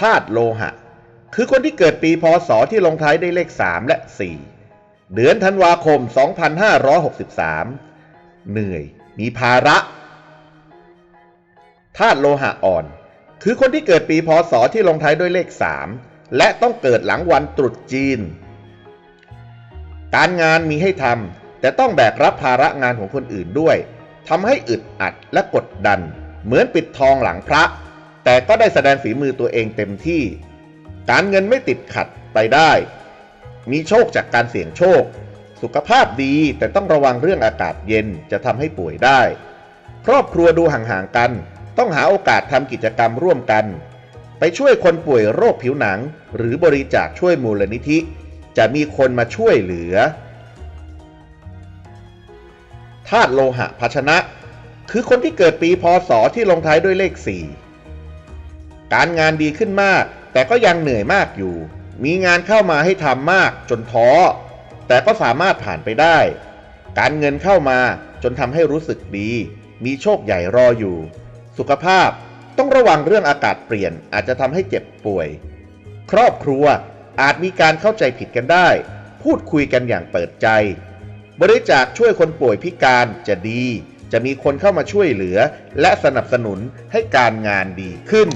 ธาตุโลหะ คือคนที่เกิดปีพศที่ลงท้ายด้วยเลข 3 และ 4 เดือนธันวาคม 2563 เหนื่อย มีภาระธาตุโลหะอ่อน คือคนที่เกิดปีพศที่ลงท้ายด้วยเลข 3 และต้องเกิดหลังวันตรุษจีน การงานมีให้ทำแต่ต้องแบกรับภาระงานของคนอื่นด้วยทำให้อึดอัดและกดดัน เหมือนปิดทองหลังพระ แต่ก็ได้แสดงฝีมือตัวเองเต็มที่ การเงินไม่ติดขัดไปได้ มีโชคจากการเสี่ยงโชค สุขภาพดีแต่ต้องระวังเรื่องอากาศเย็นจะทำให้ป่วยได้ ครอบครัวดูห่างๆกัน ต้องหาโอกาสทำกิจกรรมร่วมกัน ไปช่วยคนป่วยโรคผิวหนัง หรือบริจาคช่วยมูลนิธิ จะมีคนมาช่วยเหลือธาตุโลหะภาชนะ คือคนที่เกิดปีพศที่ลงท้ายด้วยเลข4 การงานดีขึ้นมาก แต่ก็ยังเหนื่อยมากอยู่ มีงานเข้ามาให้ทำมากจนท้อ แต่ก็สามารถผ่านไปได้ การเงินเข้ามาจนทำให้รู้สึกดี มีโชคใหญ่รออยู่ สุขภาพต้องระวังเรื่องอากาศเปลี่ยนอาจจะทำให้เจ็บป่วย ครอบครัวอาจมีการเข้าใจผิดกันได้ พูดคุยกันอย่างเปิดใจ บริจาคช่วยคนป่วยพิการจะดี จะมีคนเข้ามาช่วยเหลือ และสนับสนุนให้การงานดีขึ้น